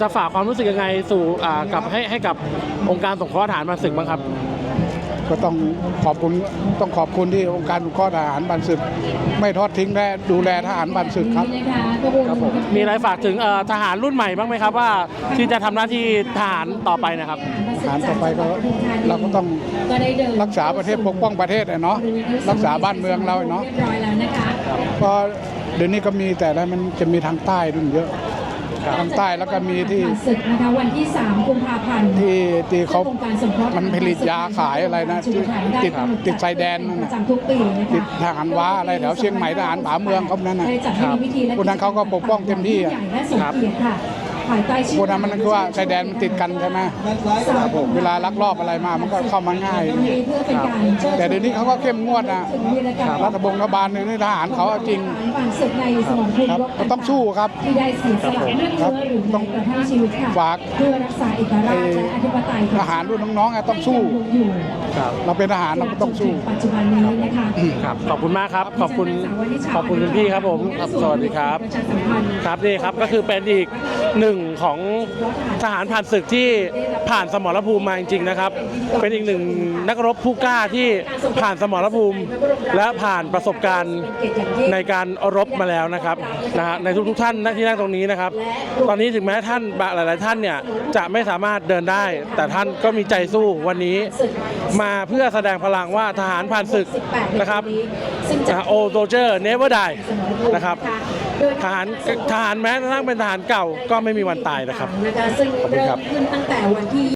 จะฝากความรู้สึกยังไงสู่อ่ากับให้ให้กับองค์การสงเคราะห์ทหารมาศึกบ้างครับ ก็ต้องขอบคุณต้องขอบคุณที่องค์การสงเคราะห์ทหารบันศึก ไม่ทอดทิ้งและดูแลทหารบันศึกครับครับผมมีอะไรฝากถึงเอ่อทหารรุ่นใหม่บ้างไหมครับว่า ที่จะทำหน้าที่ทหารต่อไปนะครับทหารต่อไปก็เราก็ต้องรักษาประเทศปกป้องประเทศอะเนาะรักษาบ้านเมืองเราเนาะเรียบร้อยแล้วนะคะก็เดี๋ยวนี้ก็มีแต่ละมันจะมีทางใต้ด้วยเยอะ ทางใต้แล้วก็มีที่ผ่านศึกนะคะวันที่ 3 กุมภาพันธ์ที่ที่เขาซึ่งองค์การสงเคราะห์มันผลิตยาขายอะไรนะที่ติดติดชายแดนนั่นปน่ะระจำทุกปีนะคะติดทหารว้าอะไรแถวเชียงใหม่ทหารผาเมืองเขานั่นน่ะได้จัดให้มีพิธีและพวกนั้นเขาก็ปกป้องเต็มที่อะใหญ่และสมเกียรติค่ะ ภายใต้ชื่พวกนั้นมันคือว่าชายแดนมันติดกันใช่ไหมเวลาลักลอบอะไรมามันก็เข้ามาง่ายเพื่อเป็นการเชิดแต่เดี๋ยวนี้เขาก็เข้มงวดนะถึงวีรกรรมรัฐบงรัฐบาลในนี่ทหารเขาเอาจริงทหารผ่านศึกในสมรภูมิครับรบก็ต้องสู้ครับที่ได้เสียสละเลือดครัเนื้บอหรือแม้กระทั่งชีวิตค่ะฝากเพื่อรักษาเอกราชและอธิปไตยของทหารรุ่นน้องๆอะต้องสู้อยู่เราเป็นทหารเราก็ต้องสู้ปัจจุบันนี้นะคะครับขอบคุณมากครับ ขอบคุณขอบคุณคุณพี่ครับผมครับสวัสดีครับประชาสัมพันธ์ครับนี่ครับก็คือเป็นอีกหนึ่งของทหารผ่านศึกที่ผ่านสมรภูมิมาจริงๆนะครับ เป็นอีกหนึ่งนักรบผู้กล้าที่ผ่านสมรภูมิ และผ่านประสบการณ์ในการรบมาแล้วนะครับนะฮะในทุกๆท่านที่นั่งตรงนี้นะครับ ตอนนี้ถึงแม้ท่านหลาย ๆ ท่านเนี่ยจะไม่สามารถเดินได้ แต่ท่านก็มีใจสู้วันนี้มาเพื่อแสดงพลังว่าทหารผ่านศึกนะครับโอโซเจอร์เนเวอร์ไดนะครับทหารทหารแม้กระทั่งเป็นทหารเก่าก็ไม่มีวันตายนะครับนะคะซึ่งขอบคุณเริ่ครัมบขึ้นตั้งแต่วันที่